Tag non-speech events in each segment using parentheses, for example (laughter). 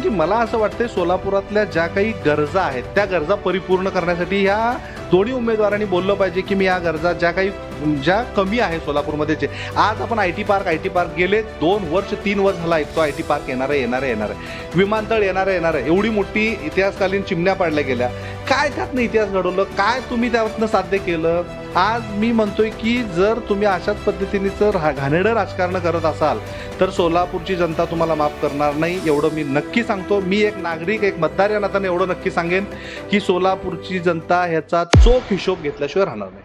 की मला असं वाटतंय सोलापुरातल्या ज्या काही गरजा आहेत त्या गरजा परिपूर्ण करण्यासाठी ह्या दोन्ही उमेदवारांनी बोललं पाहिजे की मी या गरजा ज्या काही ज्या कमी आहे सोलापूरमध्ये जे आज आपण I T park I T park गेले दोन वर्ष तीन वर्ष झाला ऐकतो आय टी पार्क येणार आहे येणार आहे येणार. आहे विमानतळ येणार आहे येणार. आहे एवढी मोठी इतिहासकालीन चिमण्या पाडल्या गेल्या. काय त्यातनं इतिहास घडवलं? काय तुम्ही त्यातनं साध्य केलं? आज मी म्हणतोय की जर तुम्ही अशाच पद्धतीने जर घाणेडं राजकारण करत असाल तर सोलापूरची जनता तुम्हाला माफ करणार नाही एवढं मी नक्की सांगतो. मी एक नागरिक एक मतदार या नात्याने एवढं नक्की सांगेन की सोलापूरची जनता ह्याचा चोख हिशोब घेतल्याशिवाय राहणार नाही.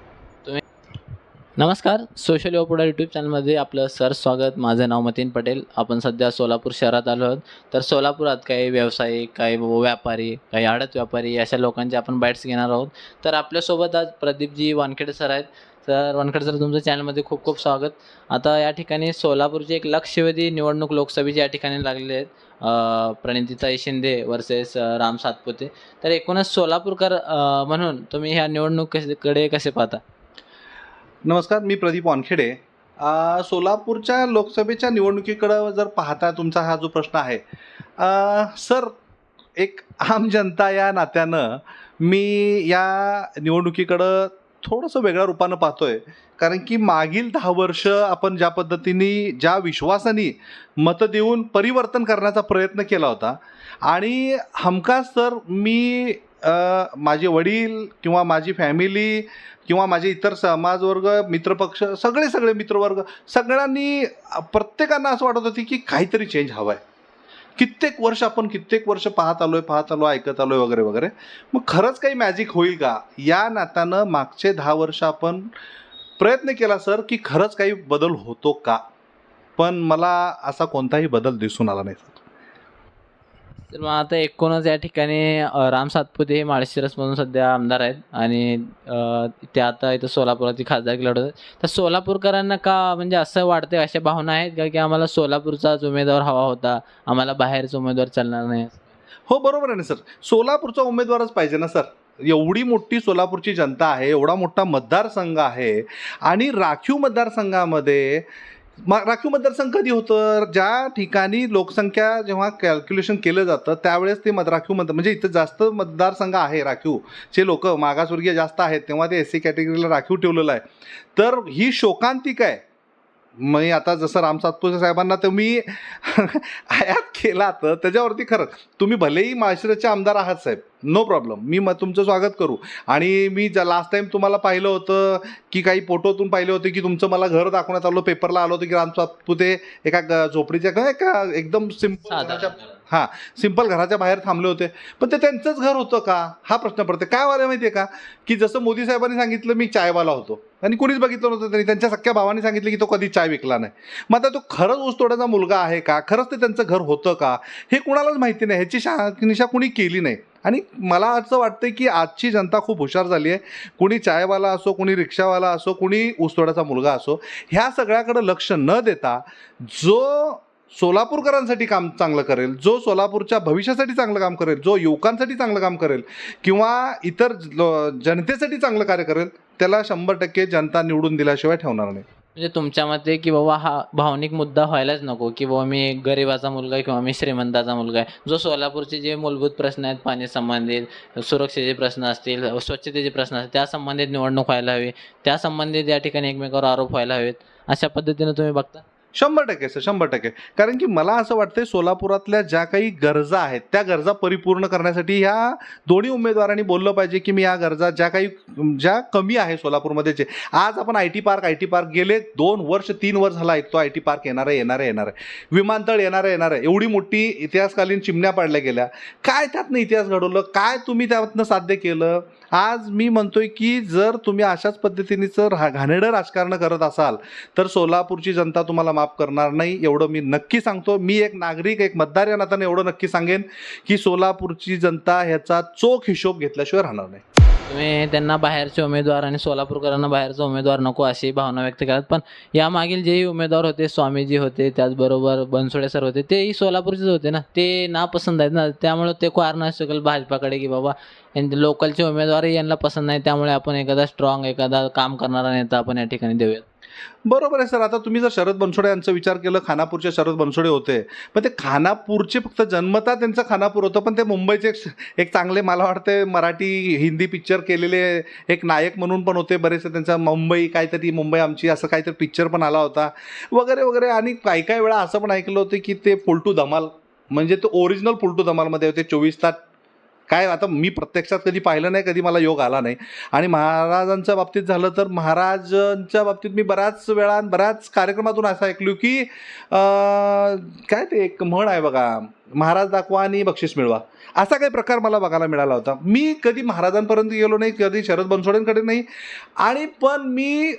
नमस्कार सोशल युवा यूट्यूब चॅनलमध्ये आपलं सर स्वागत. माझं नाव मतीन पटेल. आपण सध्या सोलापूर शहरात आलो आहोत. तर सोलापुरात काही व्यावसायिक काही व्यापारी काही आडत व्यापारी अशा लोकांचे आपण बाईट्स घेणार आहोत. तर आपल्यासोबत आज प्रदीपजी वानखेडे सर आहेत. तर वानखेडे सर तुमचं चॅनलमध्ये खूप खूप स्वागत. आता या ठिकाणी सोलापूरची एक लक्षवेधी निवडणूक लोकसभेची या ठिकाणी लागलेली आहेत. प्रणितीताई शिंदे वर्सेस राम सातपुते. तर एकूणच सोलापूरकर म्हणून तुम्ही ह्या निवडणुकीकडे कसे पाहता? नमस्कार मी प्रदीप वानखेडे. सोलापूरच्या लोकसभेच्या निवडणुकीकडं जर पाहता तुमचा हा जो प्रश्न आहे सर एक आम जनता या नात्यानं मी या निवडणुकीकडं थोडंसं वेगळ्या रूपानं पाहतोय. कारण की मागील दहा वर्ष आपण ज्या पद्धतीने ज्या विश्वासाने मतं देऊन परिवर्तन करण्याचा प्रयत्न केला होता. आणि हमखास सर मी माझे वडील किंवा माझी फॅमिली किंवा माझे इतर समाजवर्ग मित्रपक्ष सगळे सगळे मित्रवर्ग सगळ्यांनी प्रत्येकांना असं वाटत होती की काहीतरी चेंज हवा आहे कित्येक वर्ष आपण कित्येक वर्ष पाहत आलो आहे पाहत आलो ऐकत आलो आहे वगैरे वगैरे. मग खरंच काही मॅजिक होईल का? या नात्यानं मागचे दहा वर्ष आपण प्रयत्न केला सर की खरंच काही बदल होतो का? पण मला असा कोणताही बदल दिसून आला नाही सर. तर मग आता एकूणच या ठिकाणी राम सातपुते हे माळशिरसमधून सध्या आमदार आहेत आणि ते आता इथं सोलापुराची खासदारकी लढवत आहेत. तर सोलापूरकरांना का म्हणजे असं वाटतं अशा भावना आहेत का की आम्हाला सोलापूरचाच उमेदवार हवा होता आम्हाला बाहेरचा उमेदवार चालणार नाही? हो बरोबर आहे ना सर. सोलापूरचा उमेदवारच पाहिजे ना सर. एवढी मोठी सोलापूरची जनता आहे एवढा मोठा मतदारसंघ आहे आणि राखीव मतदारसंघामध्ये म राखीव मतदारसंघ कधी होतं? ज्या ठिकाणी लोकसंख्या जेव्हा कॅल्क्युलेशन केलं जातं त्यावेळेस ते मत राखीव मत म्हणजे इथं जास्त मतदारसंघ आहे राखीव. जे लोक मागासवर्गीय जास्त आहेत तेव्हा ते एस सी कॅटेगरीला राखीव ठेवलेलं आहे. तर ही शोकांतिक आहे. मी आता जसं राम सातपुते साहेबांना तुम्ही (laughs) आयात केला तर त्याच्यावरती खरं. तुम्ही भलेही माळशिरसचे आमदार आहात साहेब नो प्रॉब्लेम मी मग तुमचं स्वागत करू. आणि मी ज्या लास्ट टाइम तुम्हाला पाहिलं होतं की काही फोटोतून पाहिले होते की तुमचं मला घर दाखवण्यात आलं पेपरला आलं होतं की राम सातपुते एका झोपडीच्या का एका एकदम सिंपल हां सिंपल घराच्या बाहेर थांबले होते. पण ते त्यांचंच घर होतं का? हा प्रश्न पडतो काय वाले माहिती आहे का? की जसं मोदी साहेबांनी सांगितलं मी चायवाला होतो. आणि कुणीच बघितलं नव्हतं त्यांनी त्यांच्या सख्या भावाने सांगितलं की तो कधी चाय विकला नाही. मग आता तो खरंच ऊसतोड्याचा मुलगा आहे का? खरंच ते त्यांचं घर होतं का? हे कुणालाच माहिती नाही. ह्याची शा निशा कुणी केली नाही. आणि मला असं वाटतं की आजची जनता खूप हुशार झाली आहे. कुणी चायवाला असो कुणी रिक्षावाला असो कुणी ऊसतोड्याचा मुलगा असो ह्या सगळ्याकडे लक्ष न देता जो सोलापूरकरांसाठी काम चांगलं करेल जो सोलापूरच्या भविष्यासाठी चांगलं काम करेल जो युवकांसाठी चांगलं काम करेल किंवा इतर लो- जनतेसाठी चांगलं कार्य करेल त्याला शंभर टक्के जनता निवडून दिल्याशिवाय ठेवणार नाही. म्हणजे तुमच्या मते की बाबा हा भावनिक मुद्दा व्हायलाच नको की बाबा मी गरिबाचा मुलगा आहे किंवा मी श्रीमंताचा मुलगा आहे. जो सोलापूरचे जे मूलभूत प्रश्न आहेत पाणी संबंधित सुरक्षेचे प्रश्न असतील स्वच्छतेचे प्रश्न असतील त्या संबंधित निवडणूक व्हायला हवी. त्या संबंधित या ठिकाणी एकमेकावर आरोप व्हायला हवेत. अशा पद्धतीने तुम्ही बघता? शंभर टक्के सर शंभर टक्के. कारण की मला असं वाटतंय सोलापुरातल्या ज्या काही गरजा आहेत त्या गरजा परिपूर्ण करण्यासाठी ह्या दोन्ही उमेदवारांनी बोललं पाहिजे की मी या गरजा ज्या काही ज्या कमी आहे सोलापूरमध्ये जे आज आपण I T park I T park गेले दोन वर्ष तीन वर्ष झाला ऐकतो आय टी पार्क येणार आहे येणार आहे येणार. आहे विमानतळ येणार आहे येणार. आहे एवढी मोठी इतिहासकालीन चिमण्या पाडल्या गेल्या. काय त्यातनं इतिहास घडवलं? काय तुम्ही त्यातनं साध्य केलं? आज मी म्हणतोय की जर तुम्ही अशाच पद्धतीने जर घाणेडं राजकारण करत असाल तर सोलापूरची जनता तुम्हाला माफ करणार नाही एवढं मी नक्की सांगतो. मी एक नागरिक एक मतदार या नात्याने एवढं नक्की सांगेन की सोलापूरची जनता ह्याचा चोख हिशोब घेतल्याशिवाय राहणार नाही. तुम्ही त्यांना बाहेरचे उमेदवार आणि सोलापूरकरांना बाहेरचा उमेदवार नको अशी भावना व्यक्त करत पण यामागील जेही उमेदवार होते स्वामीजी होते त्याचबरोबर बनसोडे सर होते तेही सोलापूरचेच होते ना? ते नापसंत आहेत ना? त्यामुळे ते कारण असू शकेल भाजपाकडे की बाबा यांचे लोकलचे उमेदवारही यांना पसंत नाही. त्यामुळे आपण एखादा स्ट्रॉंग एखादा काम करणारा नेता आपण या ठिकाणी देऊयात. बरोबर आहे सर. आता तुम्ही जर शरद बनसोडे यांचा विचार केलं खानापूरचे शरद बनसोडे होते पण ते खानापूरचे फक्त जन्मता त्यांचं खानापूर होतं पण ते मुंबईचे एक- एक चांगले मला वाटते मराठी हिंदी पिक्चर केलेले एक नायक म्हणून पण होते बरेचसे. त्यांचा मुंबई काहीतरी मुंबई आमची असं काहीतरी पिक्चर पण आला होता. वगैरे वगैरे. आणि काही काही वेळा असं पण ऐकलं होतं की ते फुलटू धमाल म्हणजे तो ओरिजिनल फुलटू धमालमध्ये होते चोवीस तास काय आता मी प्रत्यक्षात कधी पाहिलं नाही कधी मला योग आला नाही. आणि महाराजांच्या बाबतीत झालं तर महाराजांच्या बाबतीत मी बऱ्याच वेळा बऱ्याच कार्यक्रमातून असं ऐकलो की काय ते एक म्हण आहे बघा महाराज दाखवा आणि बक्षीस मिळवा. असा काही प्रकार मला बघायला मिळाला होता. मी कधी महाराजांपर्यंत गेलो नाही कधी शरद बनसोडेंकडे नाही. आणि पण मी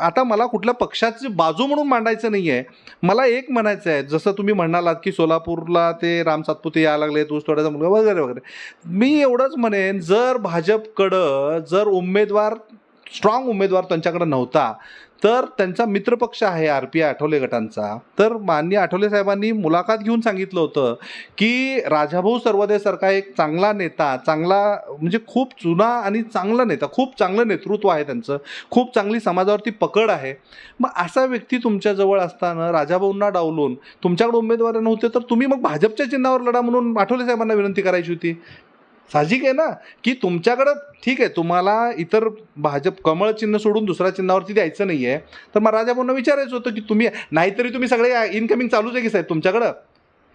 आता मला कुठल्या पक्षाची बाजू म्हणून मांडायचं नाही आहे मला एक म्हणायचं आहे जसं तुम्ही म्हणालात की सोलापूरला ते राम सातपुते यायला लागले ऊस तोड्याचा मुलगा वगैरे वगैरे. मी एवढंच म्हणेन जर भाजपकडं जर उमेदवार स्ट्रॉंग उमेदवार त्यांच्याकडे नव्हता तर त्यांचा मित्रपक्ष आहे आर पी आय आठवले गटांचा. तर माननीय आठवले साहेबांनी मुलाखत घेऊन सांगितलं होतं की राजाभाऊ सर्वदेसारखा एक चांगला नेता चांगला म्हणजे खूप जुना आणि चांगला नेता खूप चांगलं नेतृत्व आहे त्यांचं खूप चांगली समाजावरती पकड आहे. मग असा व्यक्ती तुमच्याजवळ असताना राजाभाऊंना डावलून तुमच्याकडे उमेदवार नव्हते तर तुम्ही मग भाजपच्या चिन्हावर लढा म्हणून आठवले साहेबांना विनंती करायची होती. साहजिक आहे ना? की तुमच्याकडं ठीक आहे तुम्हाला इतर भाजप कमळ चिन्ह सोडून दुसऱ्या चिन्हावरती द्यायचं नाही आहे तर मग राजाभाऊंना विचारायचं होतं की तुम्ही नाहीतरी तुम्ही सगळे इनकमिंग चालूच आहे की साहेब तुमच्याकडं?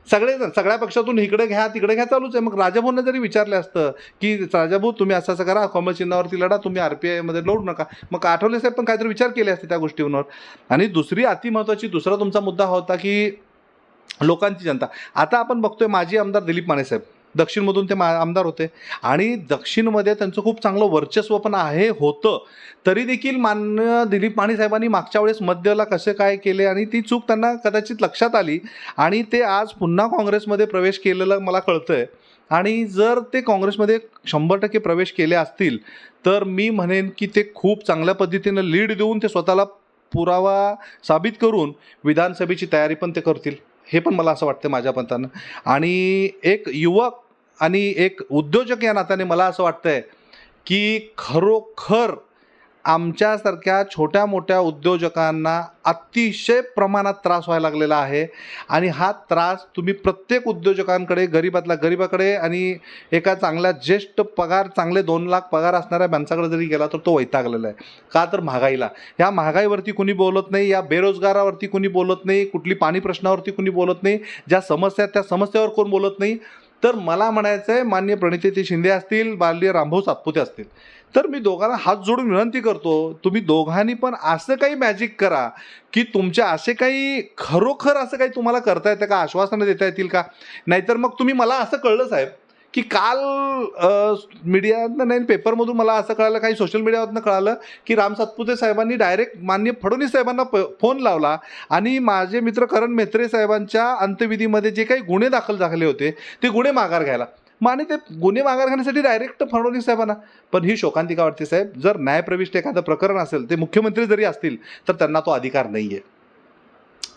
सगळेजण सगळ्या पक्षातून इकडे घ्या तिकडे घ्या चालूच आहे. मग राजाभाऊंना जरी विचारलं असतं की राजाभाऊ तुम्ही असं असं करा कमळ चिन्हावरती लढा तुम्ही आर पी आयमध्ये लढू नका. मग आठवले साहेब पण काहीतरी विचार केले असते त्या गोष्टींवर. आणि दुसरी अतिमहत्वाची दुसरा तुमचा मुद्दा होता की लोकांची जनता. आता आपण बघतोय माजी आमदार दिलीप माने साहेब. दक्षिणमधून ते मा आमदार होते. आणि दक्षिणमध्ये त्यांचं खूप चांगलं वर्चस्व पण आहे होतं. तरी देखील मान्य दिलीप माने साहेबांनी मागच्या वेळेस मध्यला कसे काय केले आणि ती चूक त्यांना कदाचित लक्षात आली. आणि ते आज पुन्हा काँग्रेसमध्ये प्रवेश केलेलं मला कळतंय. आणि जर ते काँग्रेसमध्ये शंभर टक्के प्रवेश केले असतील तर मी म्हणेन की ते खूप चांगल्या पद्धतीनं लीड देऊन ते स्वतःला पुरावा साबित करून विधानसभेची तयारी पण ते करतील. हे पण मला असं वाटतं माझ्या पंतानं आणि एक युवक आणि एक उद्योजक या नात्याने मला असं वाटतंय की खरोखर आमच्यासारख्या छोट्या मोठ्या उद्योजकांना अतिशय प्रमाणात त्रास व्हायला लागलेला आहे. आणि हा त्रास तुम्ही प्रत्येक उद्योजकांकडे गरीबातल्या गरीबाकडे आणि एका चांगल्या ज्येष्ठ पगार चांगले दोन लाख पगार असणाऱ्या माणसाकडे जरी गेला तर तो वैतागलेला आहे. का तर महागाईला. ह्या महागाईवरती कुणी बोलत नाही या बेरोजगारावरती कुणी बोलत नाही कुठली पाणी प्रश्नावरती कुणी बोलत नाही ज्या समस्या आहेत त्या समस्यावर कोण बोलत नाही. तर मला म्हणायचं आहे मान्य प्रणिती शिंदे असतील बाल्य रामभाऊ सातपुते असतील तर मी दोघांना हात जोडून विनंती करतो तुम्ही दोघांनी पण असं काही मॅजिक करा की तुमच्या असे काही खरोखर असं काही तुम्हाला करता येतं का आश्वासनं देता येतील का? नाहीतर मग तुम्ही मला असं कळलं साहेब. की काल मीडियातनं नाही पेपरमधून मला असं कळालं काही सोशल मीडियावरनं कळालं की राम सातपुते साहेबांनी डायरेक्ट मान्य फडणवीस साहेबांना प फोन लावला आणि माझे मित्र करण मेत्रे साहेबांच्या अंत्यविधीमध्ये जे काही गुन्हे दाखल झाले होते ते गुन्हे माघार घ्यायला. मग आणि ते गुन्हे माघार घेण्यासाठी डायरेक्ट फडणवीस साहेबांना. पण ही शोकांतिका वाटते साहेब जर न्यायप्रविष्ट एखादं प्रकरण असेल ते मुख्यमंत्री जरी असतील तर त्यांना तो अधिकार नाही आहे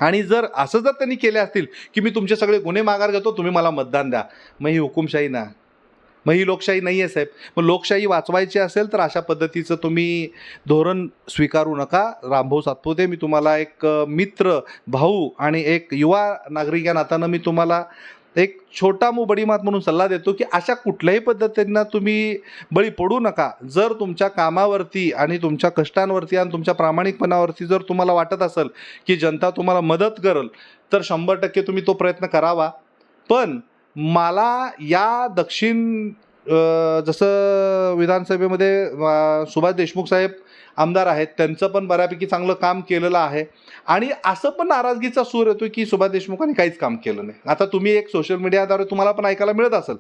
आणि जर असं जर त्यांनी केले असतील की मी तुमचे सगळे गुन्हे माघार घेतो तुम्ही मला मतदान द्या. मग ही हुकुमशाही ना. मग ही लोकशाही नाही आहे साहेब. मग लोकशाही वाचवायची असेल तर अशा पद्धतीचं तुम्ही धोरण स्वीकारू नका. रामभाऊ सातपुते मी तुम्हाला एक मित्र भाऊ आणि एक युवा नागरिक या नात्यानं मी तुम्हाला एक छोटा मू बडी मात म्हणून सल्ला देतो की अशा कुठल्याही पद्धतींना तुम्ही बळी पडू नका. जर तुमच्या कामावरती आणि तुमच्या कष्टांवरती आणि तुमच्या प्रामाणिकपणावरती जर तुम्हाला वाटत असेल की जनता तुम्हाला मदत करेल तर शंभर टक्के तुम्ही तो प्रयत्न करावा. पण मला या दक्षिण जसं विधानसभेमध्ये सुभाष देशमुख साहेब आमदार आहेत त्यांचं पण बऱ्यापैकी चांगलं काम केलेलं आहे. आणि असं पण नाराजगीचा सूर येतो की सुभाष देशमुखांनी काहीच काम केलं नाही. आता तुम्ही एक सोशल मीडियाद्वारे तुम्हाला पण ऐकायला मिळत असेल.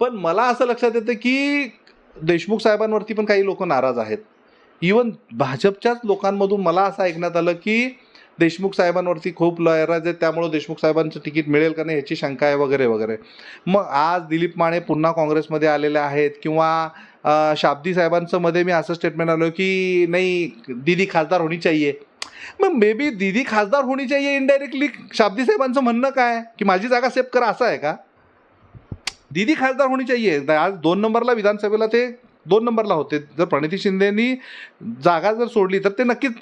पण मला असं लक्षात येतं की देशमुख साहेबांवरती पण काही लोक नाराज आहेत. इवन भाजपच्याच लोकांमधून मला असं ऐकण्यात आलं की देशमुख साहेबांवरती खूप लयराज आहेत त्यामुळं देशमुख साहेबांचं तिकीट मिळेल का नाही याची शंका आहे वगैरे वगैरे. मग आज दिलीप माने पुन्हा काँग्रेसमध्ये आलेले आहेत किंवा शाब्दी साहेबांचं मध्ये मी असं स्टेटमेंट आलो की नाही दीदी खासदार होणी चाहिए. मग मे बी दीदी खासदार होणी चाहिए इनडायरेक्टली शाब्दी साहेबांचं म्हणणं काय? की माझी जागा सेफ करा असं आहे का? दीदी खासदार होणी चाहिए. आज दोन नंबरला विधानसभेला ते दोन नंबरला होते. जर प्रणिती शिंदेनी जागा जर सोडली तर ते नक्कीच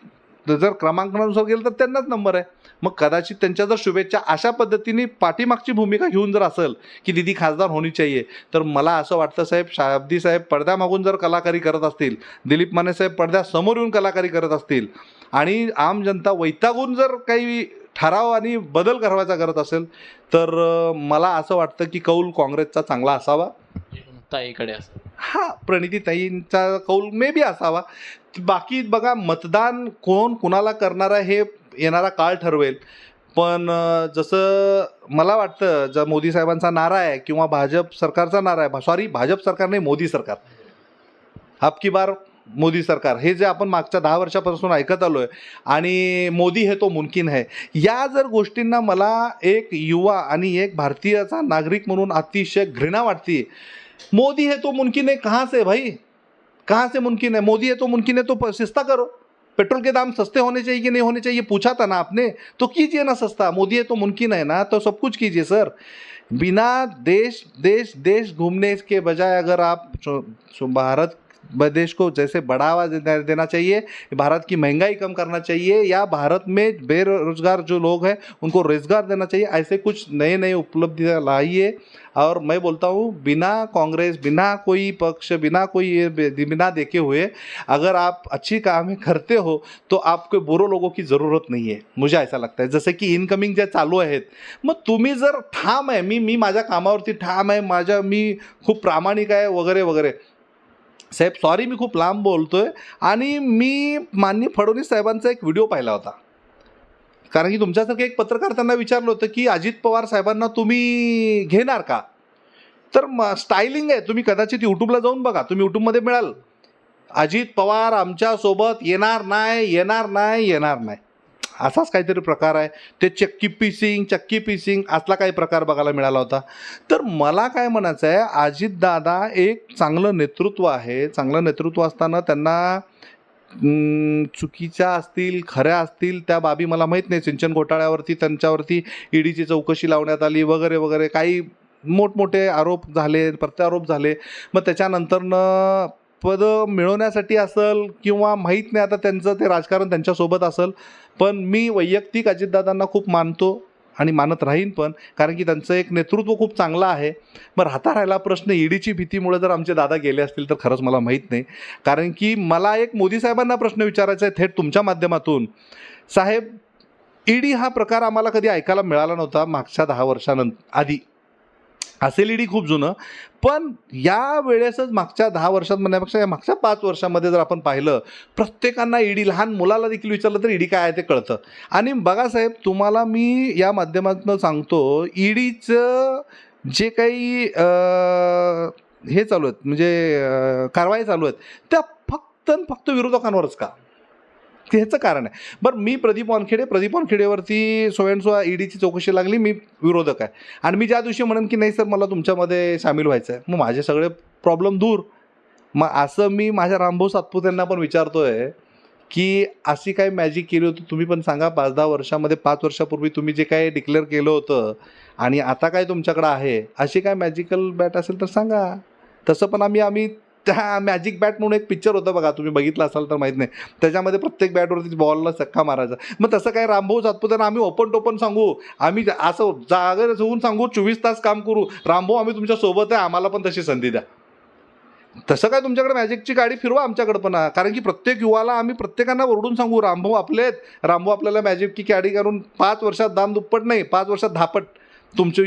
जर क्रमांकानुसार गेलं तर त्यांनाच नंबर आहे. मग कदाचित त्यांच्या जर शुभेच्छा अशा पद्धतीने पाठीमागची भूमिका घेऊन जर असेल की दिदी खासदार होणी चाहिए तर मला असं वाटतं साहेब शाब्दी साहेब पडद्यामागून जर कलाकारी करत असतील दिलीप माने साहेब पडद्यासमोर येऊन कलाकारी करत असतील आणि आम जनता वैतागून जर काही ठराव आणि बदल करावायचा करत असेल तर मला असं वाटतं की कौल काँग्रेसचा चांगला असावा. ताईकडे असं. हा प्रणितीताईंचा कौल मे बी असावा. बाकी बघा मतदान कोण कुणाला करणार आहे हे येणारा काळ ठरवेल. पण जसं मला वाटतं जर मोदी साहेबांचा नारा आहे किंवा भाजप सरकारचा नारा आहे सॉरी भाजप सरकार नाही मोदी सरकार. अब की बार मोदी सरकार. हे जे आपण मागच्या दहा वर्षापासून ऐकत आलो आहे आणि मोदी हे तो मुमकिन आहे. या जर गोष्टींना मला एक युवा आणि एक भारतीयाचा नागरिक म्हणून अतिशय घृणा वाटते मोदी है तो मुमकिन है, कहाँ से भाई? कहाँ से मुमकिन है? मोदी है तो मुमकिन है तो सस्ता करो। पेट्रोल के दाम सस्ते होने चाहिए कि नहीं होने चाहिए पूछा था ना आपने? तो कीजिए ना सस्ता। मोदी है तो मुमकिन है ना? तो सब कुछ कीजिए, सर। बिना देश देश देश घूमने के बजाय अगर आप भारत देश को जैसे बढ़ावा देना चाहिए, भारत की महँगाई कम करना चाहिए, या भारत में बेरोजगार जो लोग हैं, उनको रोज़गार देना चाहिए, ऐसे कुछ नए नए उपलब्धियाँ लाइए। और मैं बोलता हूँ बिना कांग्रेस बिना कोई पक्ष बिना कोई ये बिना देखे हुए अगर आप अच्छी काम करते हो तो आपको बुरो लोगों की ज़रूरत नाही आहे मुझे ऐसा लगता है। जसं की इनकमिंग ज्या चालू आहेत मग तुम्ही जर ठाम आहे मी मी माझ्या कामावरती ठाम आहे माझ्या मी खूप प्रामाणिक आहे वगैरे वगैरे. साहेब सॉरी मी खूप लांब बोलतो आहे आणि मी माननीय फडणवीस साहेबांचा एक व्हिडिओ पाहिला होता. कारण की तुमच्यासारखे एक पत्रकार त्यांना विचारलं होतं की अजित पवार साहेबांना तुम्ही घेणार का? तर म स्टायलिंग आहे. तुम्ही कदाचित यूट्यूबला जाऊन बघा. तुम्ही यूट्यूबमध्ये मिळाल. अजित पवार आमच्यासोबत येणार नाही येणार नाही येणार नाही. असाच काहीतरी प्रकार आहे. ते चक्की पीसिंग चक्की पीसिंग असला काही प्रकार बघायला मिळाला होता. तर मला काय म्हणायचं आहे अजितदादा एक चांगलं नेतृत्व आहे. चांगलं नेतृत्व असताना त्यांना चुकीच्या असतील खऱ्या असतील त्या बाबी मला माहीत नाही. सिंचन घोटाळ्यावरती त्यांच्यावरती ईडीची चौकशी लावण्यात आली वगैरे वगैरे. काही मोठमोठे आरोप झाले प्रत्यारोप झाले. मग त्याच्यानंतरनं पद मिळवण्यासाठी असेल किंवा माहीत नाही आता त्यांचं ते राजकारण त्यांच्यासोबत असेल. पण मी वैयक्तिक अजितदादांना खूप मानतो. आणि मानत राहीन पण कारण की त्यांचं एक नेतृत्व खूप चांगलं आहे. मग राहता राहिला प्रश्न ईडीची भीतीमुळे जर आमचे दादा गेले असतील तर खरंच मला माहीत नाही. कारण की मला एक मोदी साहेबांना प्रश्न विचारायचा आहे थेट तुमच्या माध्यमातून. साहेब ईडी हा प्रकार आम्हाला कधी ऐकायला मिळाला नव्हता मागच्या दहा वर्षानंतर आधी. असेल ईडी खूप जुनं पण या वेळेसच मागच्या दहा वर्षात म्हणण्यापेक्षा या मागच्या पाच वर्षामध्ये जर आपण पाहिलं प्रत्येकांना ईडी लहान मुलाला देखील विचारलं तर ईडी काय आहे ते कळतं. आणि बघा साहेब तुम्हाला मी या माध्यमातून सांगतो ईडीचं जे काही हे चालू आहेत म्हणजे कारवाई चालू आहेत त्या फक्त आणि फक्त विरोधकांवरच का? ते ह्याचं कारण आहे. बरं मी प्रदीप वानखेडे प्रदीप वानखेडेवरती सोयनसो ईडीची चौकशी लागली मी विरोधक आहे. आणि मी ज्या दिवशी म्हणेन की नाही सर मला तुमच्यामध्ये सामील व्हायचं आहे मग माझे सगळे प्रॉब्लेम दूर. मग असं मी माझ्या रामभाऊ सातपुतेंना पण विचारतो आहे की अशी काय मॅजिक केली होती? तुम्ही पण सांगा पाच दहा वर्षामध्ये पाच वर्षापूर्वी तुम्ही जे काय डिक्लेअर केलं होतं आणि आता काय तुमच्याकडं आहे अशी काय मॅजिकल बॅट असेल तर सांगा. तसं पण आम्ही आम्ही त्या मॅजिक बॅट म्हणून एक पिक्चर होतं बघा तुम्ही बघितलं असाल तर माहीत नाही. त्याच्यामध्ये प्रत्येक बॅटवरती बॉलला चक्का मारायचा. मग तसं काय रामभाऊ सातपुतांना आम्ही ओपन टोपन सांगू? आम्ही असं जागर होऊन सांगू चोवीस तास काम करू. रामभाऊ आम्ही तुमच्यासोबत आहे आम्हाला पण तशी संधी द्या. तसं काय तुमच्याकडे मॅजिकची गाडी फिरवा आमच्याकडे पण. कारण की प्रत्येक युवाला आम्ही प्रत्येकांना ओरडून सांगू रामभाऊ आपले आहेत. रामभाऊ आपल्याला मॅजिकची गाडी करून पाच वर्षात दाम दुप्पट नाही पाच वर्षात धापट. तुमची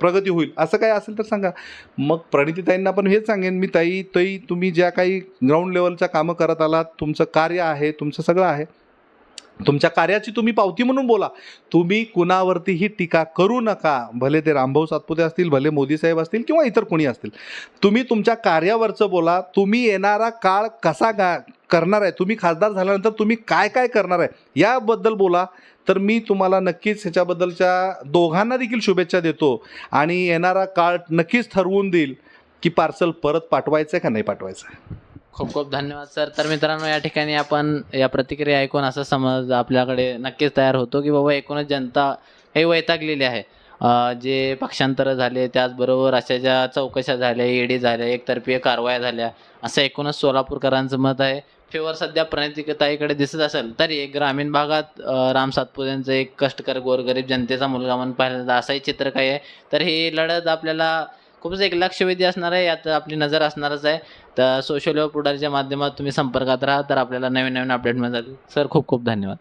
प्रगती होईल. असं काय असेल तर सांगा. मग प्रणितीताईंना पण हेच सांगेन मी ताई ताई तुम्ही ज्या काही ग्राउंड लेवलच्या कामं करत आलात तुमचं कार्य आहे तुमचं सगळं आहे. तुमच्या कार्याची तुम्ही पावती म्हणून बोला. तुम्ही कुणावरतीही टीका करू नका. भले ते रामभाऊ सातपुते असतील भले मोदी साहेब असतील किंवा इतर कोणी असतील. तुम्ही तुमच्या कार्यावरचं बोला. तुम्ही येणारा काळ कसा गा करणार आहे? तुम्ही खासदार झाल्यानंतर तुम्ही काय काय करणार आहे? याबद्दल बोला. तर मी तुम्हाला नक्कीच ह्याच्याबद्दलच्या दोघांना देखील शुभेच्छा देतो. आणि येणारा काळ नक्कीच ठरवून देईल की पार्सल परत पाठवायचं आहे का नाही पाठवायचं आहे. खूप खूप धन्यवाद सर. तर मित्रांनो या ठिकाणी आपण या प्रतिक्रिया ऐकून असं समज आपल्याकडे नक्कीच तयार होतो की बाबा एकूणच जनता हे वैतागलेली आहे. जे पक्षांतरं झाले त्याचबरोबर अशा ज्या चौकशा झाल्या ईडी झाल्या एकतर्फी कारवाया झाल्या असं एकूणच सोलापूरकरांचं मत आहे. फेवर सध्या प्रणितिकताईकडे दिसत असेल तरी ग्रामीण भागात राम सातपुतेंचं एक कष्टकर गोरगरीब जनतेचा मुलगा म्हणून पाहिलं असंही चित्र काही आहे. तर ही लढत आपल्याला खूपच एक लक्षवेधी असणार आहे यात आपली नजर असणारच आहे. तर सोशल व पुढारीच्या माध्यमात तुम्ही संपर्कात राहा तर आपल्याला नवीन नवीन अपडेट मिळतात. सर खूप खूप धन्यवाद.